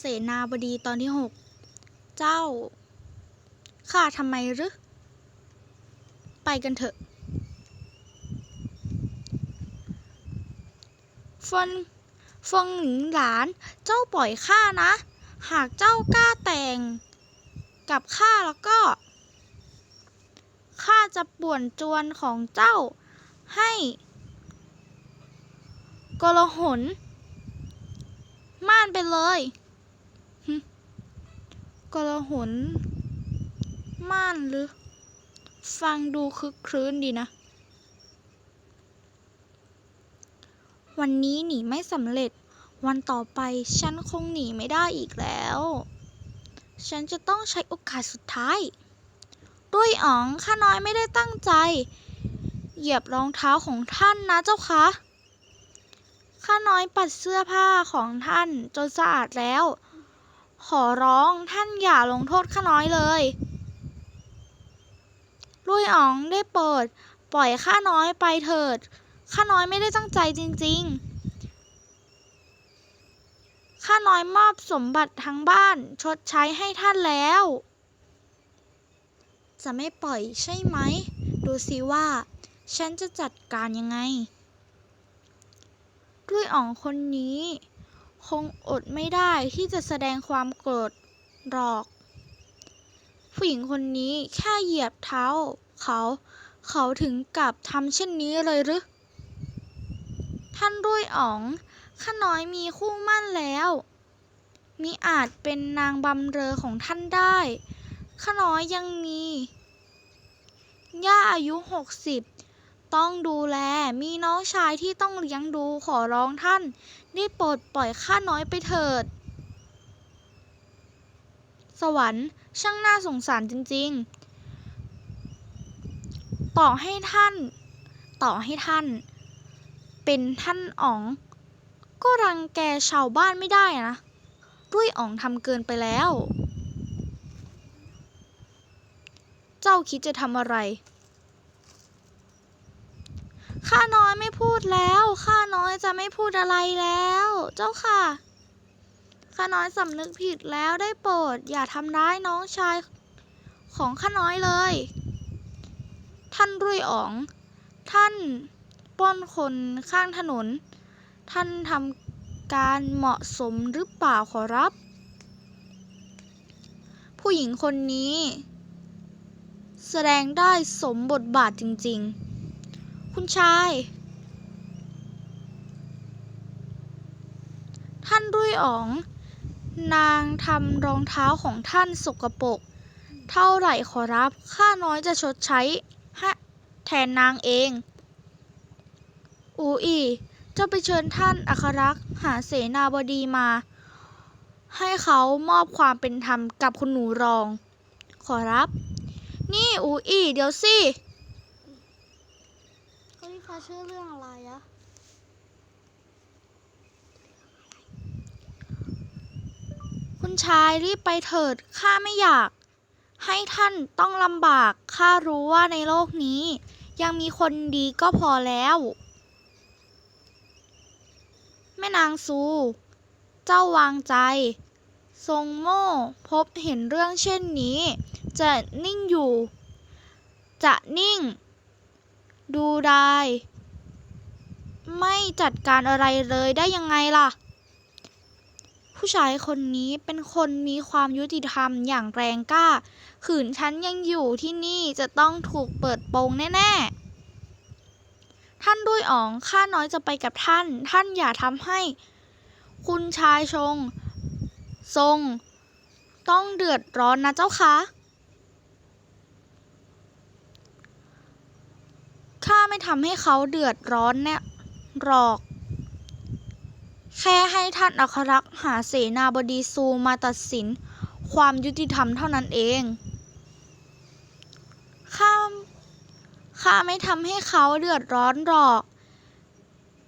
เสนาบดีตอนที่หก เจ้า ข้าทำไมหรือ ไปกันเถอะฟินเฟิงหนิงหลาน เจ้าปล่อยข้านะ หากเจ้ากล้าแต่ง กับข้าแล้วก็ ข้าจะป่วนจวนของเจ้าให้กลหน ม่านไปเลย กลหน ม่านหรือ ฟังดูคึกครื้นดีนะ วันนี้หนีไม่สำเร็จ วันต่อไปฉันคงหนีไม่ได้อีกแล้ว ฉันจะต้องใช้โอกาสสุดท้าย ด้วยอ๋องข้าน้อยไม่ได้ตั้งใจ เหยียบรองเท้าของท่านนะเจ้าคะข้าน้อยปัดเสื้อผ้าของท่านจนสะอาดแล้ว ขอร้องท่านอย่าลงโทษข้าน้อยเลยลุยอ๋องได้โปรดปล่อยข้าน้อยไปเถิด ข้าน้อยไม่ได้ตั้งใจจริงๆ ข้าน้อยมอบสมบัติทั้งบ้านชดใช้ให้ท่านแล้ว จะไม่ปล่อยใช่ไหม ดูสิว่า ฉันจะจัดการยังไงด้วยอ๋องคนนี้ คงอดไม่ได้ที่จะแสดงความโกรธหรอก ผู้หญิงคนนี้แค่เหยียบเท้าเขา เขาถึงกับทำเช่นนี้เลยหรือ ท่านรุ่ยอ๋องข้าน้อยมีคู่มั่นแล้วมิอาจเป็นนางบำเรอของท่านได้ ข้าน้อยยังมี ย่าอายุหกสิบต้องดูแล ชายที่ต้องเลี้ยงดูขอร้องท่านได้โปรดปล่อยข้าน้อยไปเถิด สวรรค์ช่างน่าสงสารจริงๆ ต่อให้ท่าน ต่อให้ท่าน เป็นท่านอ๋อง ก็รังแกชาวบ้านไม่ได้นะ ด้วยอ๋องทำเกินไปแล้ว เจ้าคิดจะทำอะไร ข้าน้อยไม่พูดแล้ว ข้าน้อยจะไม่พูดอะไรแล้ว เจ้าค่ะ ข้าน้อยสำนึกผิดแล้วได้โปรด อย่าทำร้ายน้องชายของข้าน้อยเลย ท่านรุ่ยอ๋อง ท่านปล้นคนข้างถนน ท่านทำการเหมาะสมหรือเปล่าขอรับ ผู้หญิงคนนี้ แสดงได้สมบทบาทจริง ๆ คุณชาย ท่านรุ่ยอ๋อง นางทำรองเท้าของท่านสกปรกเท่าไหร่ขอรับ ข้าน้อยจะชดใช้ให้แทนนางเอง อูอีเจ้าไปเชิญท่านอัครรักษ์หาเสนาบดีมา ให้เขามอบความเป็นธรรมกับคุณหนูรอง ขอรับ นี่อูอีเดี๋ยวสิ เฮ้ยฟ้าชื่อเรื่องอะไรอะคุณชายรีบไปเถิดข้าไม่อยาก ให้ท่านต้องลำบากข้ารู้ว่าในโลกนี้ ยังมีคนดีก็พอแล้ว แม่นางซู เจ้าวางใจ ทรงโม่พบเห็นเรื่องเช่นนี้ จะนิ่งอยู่ จะนิ่ง ดูได้ไม่จัดการอะไรเลยได้ยังไงล่ะ ผู้ชายคนนี้เป็นคนมีความยุติธรรมอย่างแรงกล้า ขืนฉันยังอยู่ที่นี่จะต้องถูกเปิดโปงแน่ๆ ท่านด้วยอ๋องข้าน้อยจะไปกับท่าน ท่านอย่าทำให้ คุณชายชง ทรง ต้องเดือดร้อนนะเจ้าคะ ข้า ไม่ทำให้เขาเดือดร้อนแน่หรอก แค่ให้ท่านอัครรักษ์หาเสนาบดีซูมาตัดสินความยุติธรรมเท่านั้นเอง ข้า ข้าไม่ทำให้เขาเดือดร้อนหรอก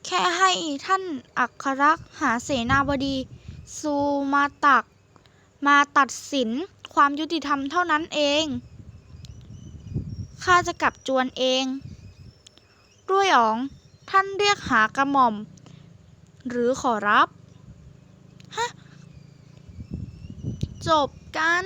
แค่ให้ท่านอัครรักษ์หาเสนาบดีซูมาตัก มาตัดสินความยุติธรรมเท่านั้นเอง ข้าจะกลับจวนเอง ด้วยอ๋อง ท่านเรียกหากระหม่อม หรือขอรับ ฮะ จบกัน